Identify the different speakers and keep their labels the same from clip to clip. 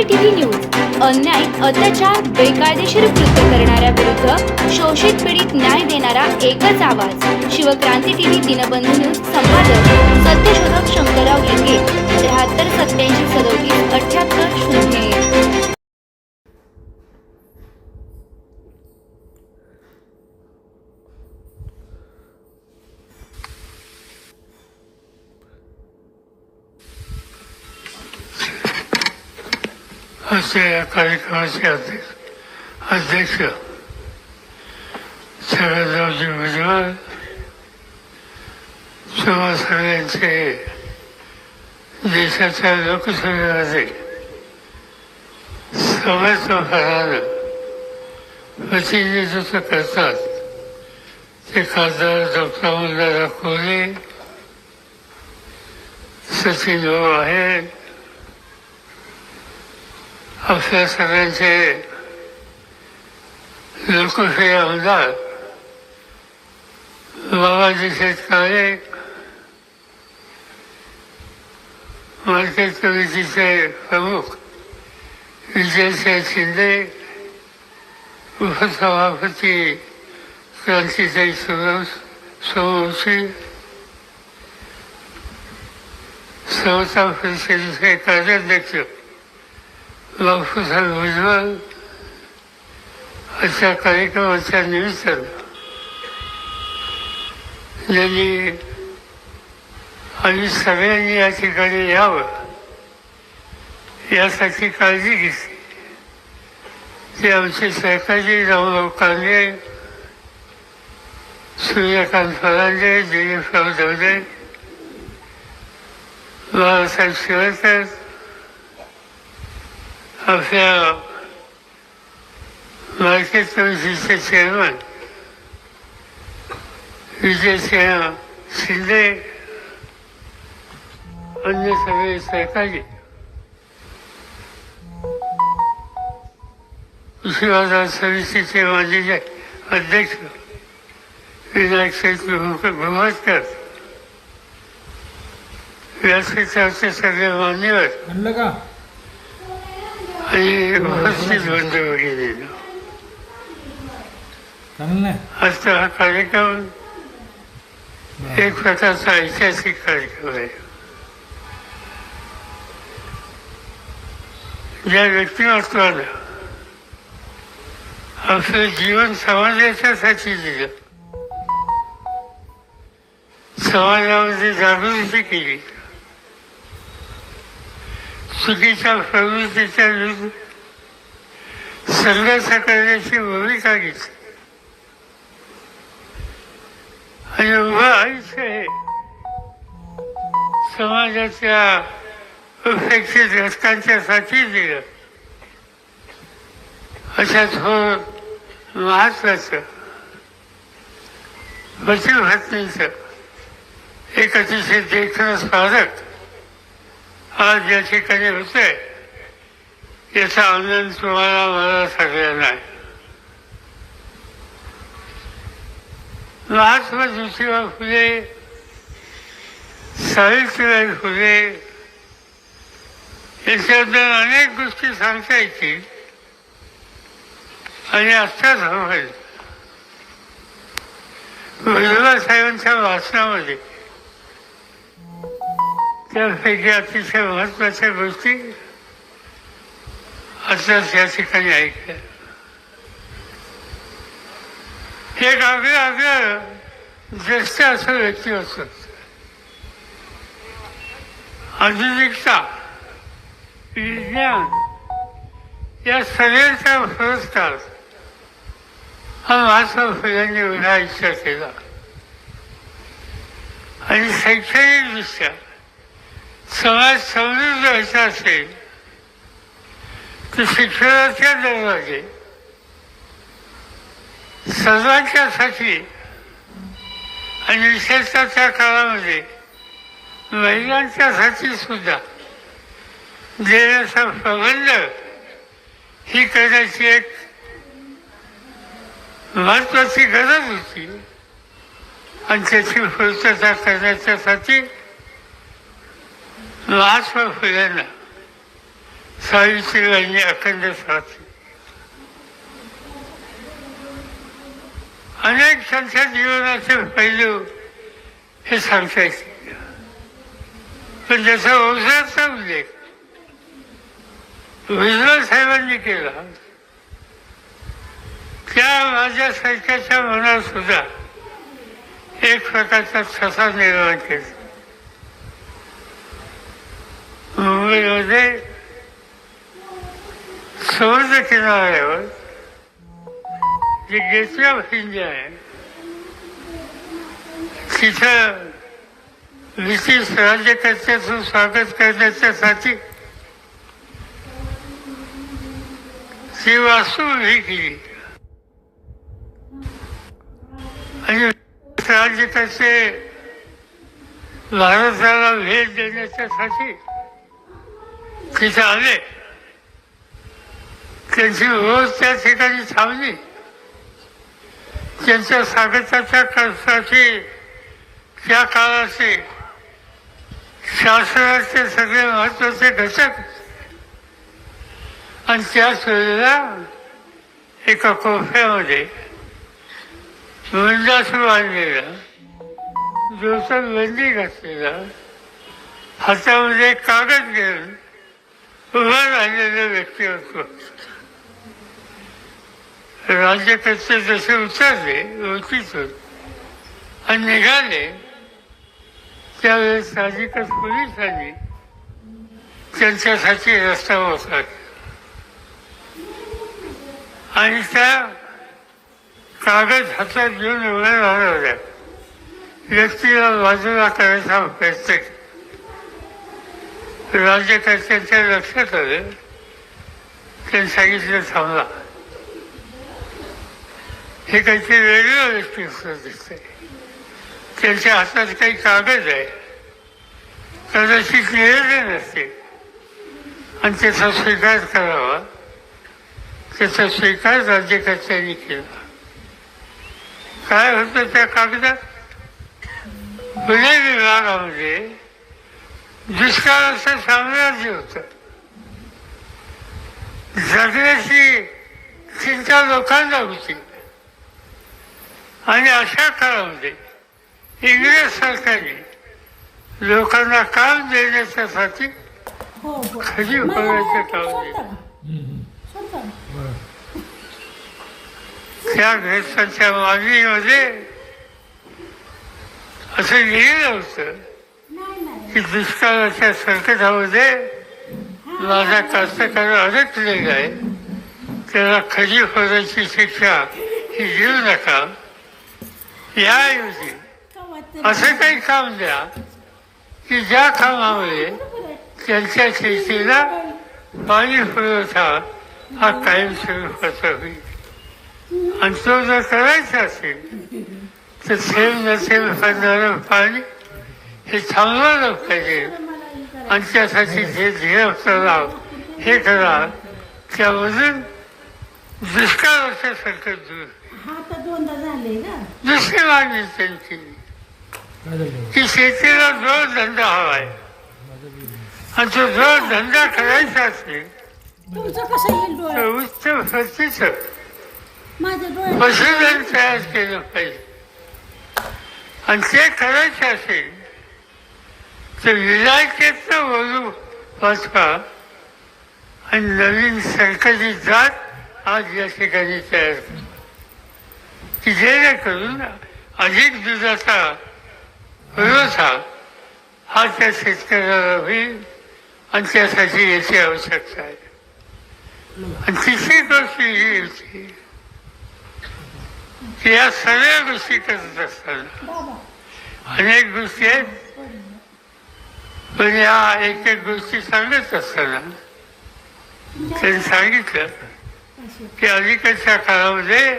Speaker 1: CCTV news अन्याय अत्याचार बेकायदेशीर कृत्य करणाऱ्या विरुद्ध शोषित पीडित न्याय देणारा एकच आवाज. शिवक्रांती टीव्ही दिनबंधू न्यूज संपादक सत्यशोधक शंकरराव लिंगे त्र्याहत्तर सत्याऐंशी सदोतीस अठ्याहत्तर शून्य
Speaker 2: असे या कार्यक्रमाचे अध्यक्ष अध्यक्ष शरदरावजी भुजबळ किंवा सगळ्यांचे देशाच्या लोकसभेमध्ये समर्थपणानं प्रतिनिधित्व करतात. ते खासदार डॉक्टर मंदारा कोहली सचिन भाऊ आहेत. आपल्या सगळ्यांचे लोकशाही आमदार बाबाजी शेतकाळे मार्केट कमिटीचे प्रमुख विजयसिंह शिंदे उपसभापती क्रांतीताई सुरव सोमवंशी समता परिषदेचे कार्याध्यक्ष बापूसाहेब भुजबळ अशा कार्यक्रमाच्या निमित्तानं ज्यांनी आम्ही सगळ्यांनी या ठिकाणी यावं यासाठी काळजी घेतली. ते आमचे सहकारी रामराव कांदे सूर्यकांत फरांजे दिलीपराव दवदे बाळासाहेब शिवरकर आपल्या मार्केट कमिटीचे चेअरमन विजयसिंह शिंदे अन्य सगळे सहकारी शिवाजी समितीचे माजी अध्यक्ष विनायक शेठ भुमटकर व्यासपीठाचे सगळे मान्यवर आणि उपस्थित बंधू वगैरे आजचा हा कार्यक्रम एक प्रकारचा ऐतिहासिक कार्यक्रम आहे. ज्या व्यक्तिमत्वानं आपलं जीवन समाजाच्यासाठी दिलं. समाजामध्ये जागृती केली. चुकीच्या प्रवृत्तीच्या विरुद्ध संघर्ष करण्याची भूमिका घेतली. आणि उभं आयुष्य हे समाजाच्या अपेक्षित घटकांच्यासाठी दिलं. अशा थोर हो महत्वाचं बचीव घटनेचं एक अतिशय देखणं स्मारक आज या ठिकाणी होतंय याचा आनंद तुम्हाला मला सगळ्यांना आहे. महात्मा ज्योतिबा फुले सावित्रीबाई फुले याच्याबद्दल अनेक गोष्टी सांगता येतील आणि आत्ताच हवं भुजबळ साहेबांच्या त्यापैकी अतिशय महत्त्वाच्या गोष्टी असंच या ठिकाणी ऐकल्या. एक आगळं आगळं ज्येष्ठ असं व्यक्ती असत. आधुनिकता विज्ञान या सगळ्यांचा पुरस्कार हा महात्मा फुल्यांनी उद्या इच्छा केला. आणि शैक्षणिकदृष्ट्या समाज समृद्ध व्हायचा असेल तर शिक्षणाच्या दरवाजे सर्वांच्यासाठी आणि विशेषतः त्या काळामध्ये महिलांच्यासाठी सुद्धा देण्याचा प्रबंध ही करण्याची एक महत्वाची गरज होती. आणि त्याची पूर्तता करण्याच्यासाठी महात्मा फुल्यांना सावित्रीबाईंनी अखंड साथ। अनेक त्यांच्या जीवनाचे पैलू हे सांगता येतील पण त्याचा ओझाचा उल्लेख विजय साहेबांनी केला. त्या माझ्या साहित्याच्या मनात सुद्धा एक प्रकारचा ठसा निर्माण केला. मुंबईमध्ये समुद्र किनाऱ्यावर जे गेटवे ऑफ इंडिया आहे तिथं ब्रिटिश राज्यकर्त्याचं स्वागत करण्याच्यासाठी ती वास्तू उभी केली. आणि राज्यकर्ते भारताला भेट देण्याच्यासाठी तिथे आले त्यांची रोज त्या ठिकाणी थांबली त्यांच्या स्वागताच्या खर्चाची त्या काळाचे शास्त्राचे सगळे महत्त्वाचे घटक आणि त्याच वेळेला एका कोफ्यामध्ये मंदासू आणलेला तर बंदी घातलेला हातामध्ये कागद घेऊन उभा राहिलेलं व्यक्तिमत्व राज्यकर्ते जसे उतरले ओळखीतून आणि निघाले त्यावेळेस साहजिकच पोलिसांनी त्यांच्यासाठी रस्ता मोकळा आणि त्या कागद हातात घेऊन उभ्या राहणाऱ्या व्यक्तीला बाजूला करायचा प्रयत्न केला राज्यकर्त्यांच्या लक्षात आले? त्यांनी सांगितलं थांबला हे काहीतरी वेगळं व्यक्तित्व दिसतंय. त्यांच्या हातात काही कागद आहे. कदाचित लिहिलेले नसते. आणि त्याचा स्वीकार करावा. त्याचा स्वीकार राज्यकर्त्यांनी केला. काय होतं त्या कागदात? पुणे विभागामध्ये दुष्काळाचं साम्राज्य होतं. जगण्याची चिंता लोकांना होती. आणि अशा काळामध्ये इंग्रज सरकारने लोकांना काम देण्याच्यासाठी
Speaker 3: हो हो.
Speaker 2: खरी होण्याचं काम दिलं? त्या ग्रस्तांच्या मागणीमध्ये असं लिहिलं होतं की दुष्काळाच्या संकटामध्ये माझा कास्तकार अडकलेला आहे त्याला खरी होण्याची शिक्षा ही देऊ नका याऐवजी असं काही काम द्या की ज्या कामामध्ये
Speaker 3: आहे.
Speaker 2: त्यांच्या शेतीला पाणी पुरवठा हा कायमस्वरूपाचा होईल आणि तो जर करायचा असेल तर थेंब न थेंब पाणी हे थांबवायला पाहिजे
Speaker 3: करा.
Speaker 2: आणि त्यासाठी जे ध्येय तलाव हे करा. त्यामधून दुष्काळाचं संकट दूर.
Speaker 3: हा
Speaker 2: दुसरी मागणी त्यांची. की शेतीला जोडधंदा हवा आहे आणि तो जोडधंदा करायचा असेल तर उच्च प्रतीचं पशुधन तयार केलं पाहिजे. आणि ते करायचे असेल तर विलायकेचं वळू. वाचवा आणि नवीन सरकारी जात आज या ठिकाणी तयार की जेणेकरून अधिक दुधाचा पुरवठा हा त्या शेतकऱ्याला होईल आणि त्यासाठी याची आवश्यकता आहे. आणि तिसरी गोष्ट ही होती की या सगळ्या गोष्टी करत असताना अनेक गोष्टी आहेत. पण या एक एक गोष्टी सांगत असताना त्यांनी सांगितलं. की अलीकडच्या काळामध्ये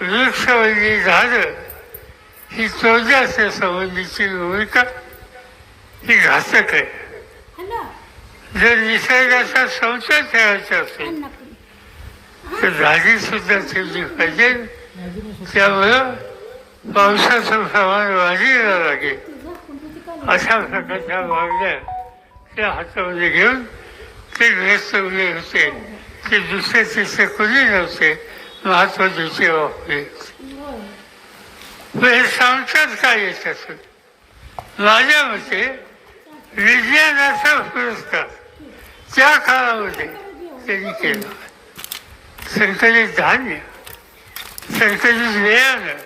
Speaker 2: वृक्षवल्ली झाडं ही तोडण्याच्या संबंधीची भूमिका ही घातक आहे जर निसर्गाचा संशय ठेवायचा असेल. तर झाडी सुद्धा ठेवली पाहिजे त्यामुळं पावसाचं प्रमाण वाढीला लागेल? अशा प्रकारच्या मागण्या त्या हातामध्ये घेऊन ते ग्रस्त उभे होते ते दुसरे तिसरे कोणी नव्हते महत्वाची सेवा
Speaker 3: होते
Speaker 2: हे म्हणजे सांगतात काय याच्यातून माझ्या मते विज्ञानाचा पुरस्कार त्या काळामध्ये त्यांनी केला. संकलित धान्य संकलित बियाणं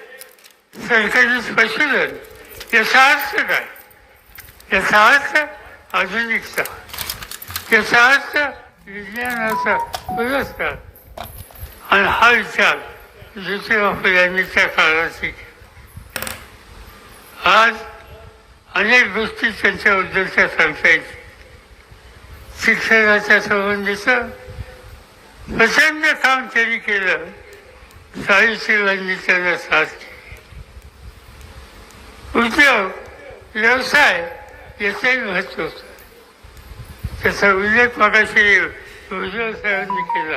Speaker 2: संकलित पशुधन याचा अर्थ काय? याचा अर्थ आधुनिकता याचा अर्थ विज्ञानाचा पुरस्कार आणि हा विचार ज्योतिबा फुल्यांनी त्या काळात आज अनेक गोष्टी त्यांच्याबद्दलच्या सांगता येतील शिक्षणाच्या संबंधीचं प्रचंड काम त्यांनी केलं सावित्रीबाईंनी त्यांना साथ केली उद्योग व्यवसाय याचंही महत्त्व होतं. त्याचा उल्लेख मागाशी उज्ज्वल साहेबांनी केला.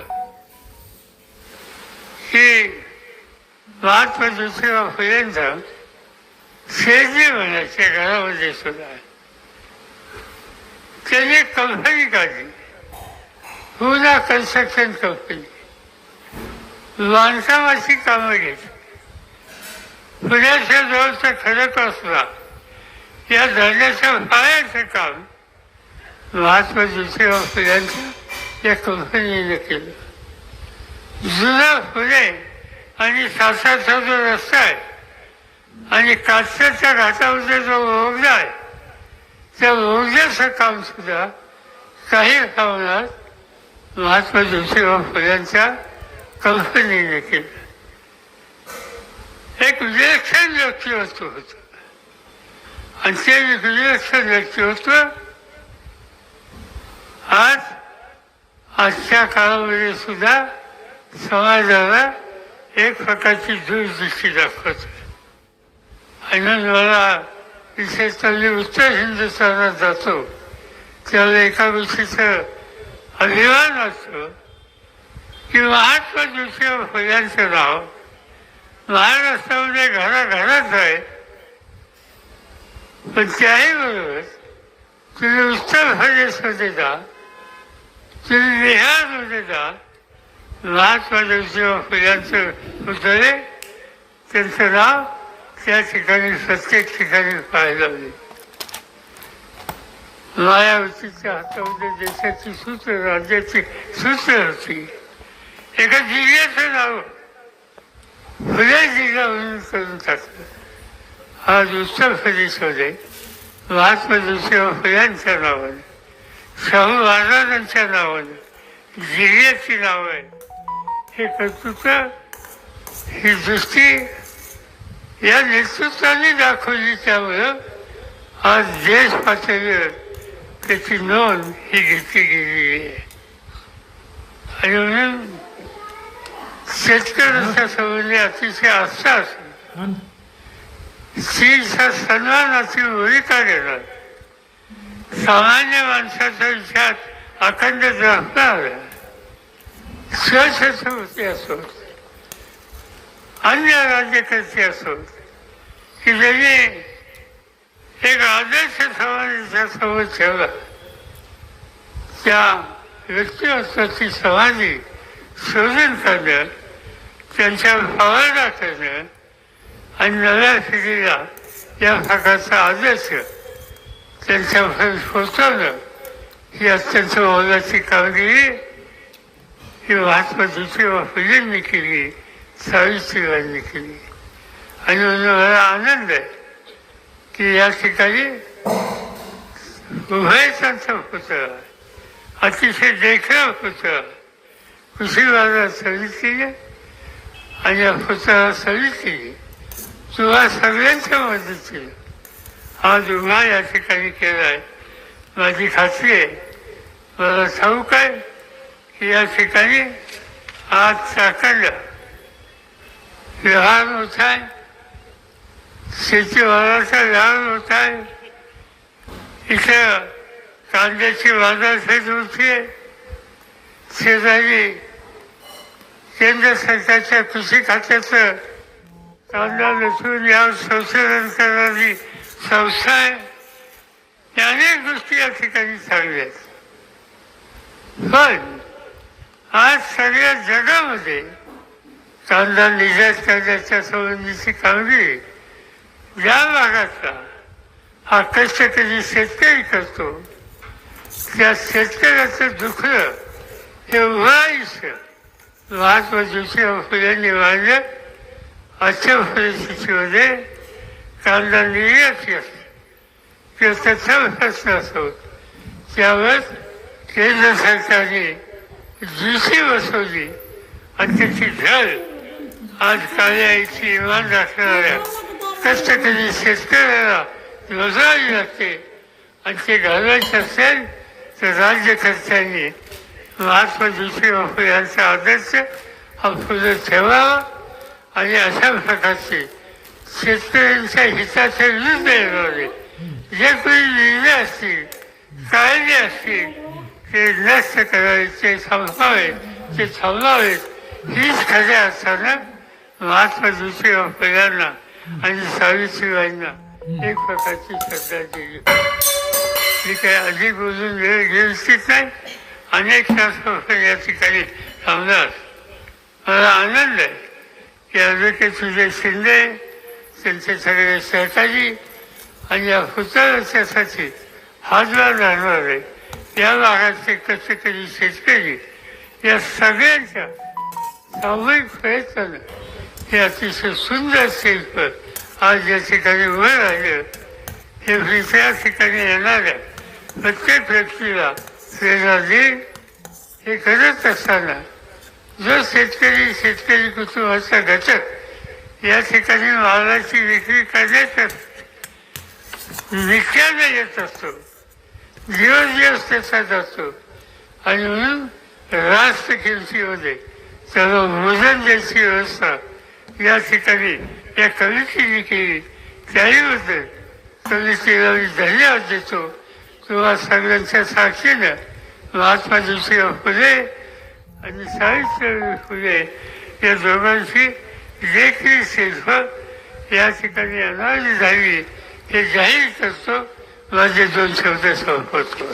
Speaker 2: की महात्मा ज्योतिबा फुलेंचा शेजी म्हणायच्या घरामध्ये सुद्धा त्यांनी कंपनी काढली. पुन्हा कन्स्ट्रक्शन कंपनी बांधकामाची कामं घेतली पुण्याच्या जवळचा खडक असला या धरण्याच्या पायाचं काम महात्मा ज्योतिराव फुल्यांच्या या कंपनीने केलं. जुना फुले आणि सासाचा जो रस्ता आहे आणि कात्रच्या घाटावरचा जो बोगदा आहे त्या बोगद्याचं काम सुद्धा काही प्रमाणात महात्मा ज्योतिराव फुल्यांच्या कंपनीने केलं. एक विलक्षण व्यक्तिमत्व होतं. आणि ते इकडे व्यक्ती होतं आज आजच्या काळामध्ये सुद्धा समाजाला एक प्रकारची दूरदृष्टी दाखवत आणि मला विशेषतः मी उत्तर हिंदुस्थानात जातो त्यावेळेला एका गोष्टीचं अभिमान असतो की महात्मा ज्योतिबा फुल्यांचं नाव महाराष्ट्रामध्ये घराघरात आहे पण त्याही बरोबर तुम्ही उत्तर प्रदेशमध्ये जा तुम्ही बिहारमध्ये जा महात्मा ज्योतिबा फुल्यांचं पुतळे त्यांचं नाव त्या ठिकाणी प्रत्येक ठिकाणी पाहायला मिळेल. मायावतीच्या हातामध्ये देशाची सूत्र राज्याची सूत्र होती. एका जिल्ह्याचं नाव फुले जिल्हा म्हणून करून टाकलं. आज उत्तर प्रदेशमध्ये महात्मा दुसऱ्या फुल्यांच्या नावाने शाहू महाराजांच्या नावाने जिल्ह्याची नाव आहे. हे कर्तृत्व ही दृष्टी या नेतृत्वाने दाखवली त्यामुळं आज देश पातळीवर त्याची नोंद ही घेतली गेलेली आहे. आणि म्हणून शेतकऱ्यांच्या संबंधी अतिशय आस्था असेल. स्त्रीचा सन्मानाची भूमिका देतात सामान्य माणसाचा विचार अखंड जपणार स्वच्छतेवरती असोत अन्य राज्यकर्ते असोत की ज्यांनी एक आदर्श समाजाच्या समोर ठेवला. त्या व्यक्तिमत्वाची समाधी शोधन करणं त्यांच्या भावना करणं आणि नव्या पिढीला या प्रकारचा आदर्श त्यांच्यापर्यंत पोचवणं ही अत्यंत मोलाची कामगिरी ही महात्मा ज्योतिबा फुलेंनी केली सावित्रीबाईंनी केली आणि म्हणून मला आनंद आहे की या ठिकाणी उभयतांचा पुतळा अतिशय देखणं पुतळा कृषी बाजार समितीने आणि या पुतळा समितीने तुला सगळ्यांच्या मदतीने हा उभा या ठिकाणी केला आहे. माझी खात्री आहे. मला ठाऊक आहे की या ठिकाणी आज चाकणला व्यवहार होत आहे. शेतीवादाचा व्यवहार होत आहे. इथं कांद्याची बाजारपेठ होती आहे. शेजारी केंद्र सरकारच्या कृषी खात्याचं कांदा लसूण या संशोधन करणारी संस्था आहे या अनेक गोष्टी या ठिकाणी चांगल्या आहेत पण आज सगळ्या जगामध्ये कांदा निर्यात करण्याच्या संबंधीची कामगिरी ज्या भागातला हा कष्टकरी शेतकरी करतो त्या शेतकऱ्याचं दुखणं हे उघडायचं महात्मा ज्योतिराव फुल्यांनी मांडलं अशा परिस्थितीमध्ये कांदा निर्यात असते. किंवा त्याचा प्रश्न असो त्यावर केंद्र सरकारने जीसी बसवली आणि त्याची ढळ आज कार्याची इमान राखणाऱ्या कष्टकरी शेतकऱ्याला रोजगारी लागते आणि ते घालवायचे असेल तर राज्यकर्त्यांनी महात्मा ज्योतिराव फुले यांचा आदर्श हा पुढे ठेवावा. आणि अशा प्रकारचे शेतकऱ्यांच्या हिताचे निर्णय जे काही निर्णय असतील कायदे असतील ते नष्ट करायचे थांबवावेत ते थांबवावेत हीच खऱ्या अर्थानं महात्मा ज्योतिराव फुल्यांना आणि सावित्रीबाईंना एक प्रकारची श्रद्धांजली मी काय अधिक बोलून वेळ घेऊ इच्छित नाही. अनेक शास्त्र या ठिकाणी थांबणार मला आनंद आहे. ॲडव्होकेट सुजय शिंदे त्यांचे सगळे सहकारी आणि या फुटाळ्याच्यासाठी हातभार राहणार आहे या भागातले कष्टकरी शेतकरी या सगळ्यांच्या सामूहिक प्रयत्नानं हे अतिशय सुंदर शिल्प आज या ठिकाणी वर आलं हे दुसऱ्या ठिकाणी येणाऱ्या प्रत्येक व्यक्तीला प्रेरणा देईल हे करत असताना जो शेतकरी शेतकरी कुटुंबाचा घटक या ठिकाणी मालाची विक्री करण्यात असते येत असतो. दिवस दिवस त्याचा जातो. आणि म्हणून रास्त किमतीमध्ये त्याला भोजन द्यायची व्यवस्था या ठिकाणी या कमिटीने केली. त्याहीबद्दल कमिटीला मी धन्यवाद देतो. किंवा सगळ्यांच्या साक्षीनं महात्मा ज्योतिराव फुले आणि साहित्य फुले या दोघांची देखील शिल्प या ठिकाणी अनाज झाली हे जाहीर करतो. माझे दोन शब्द संपवतो.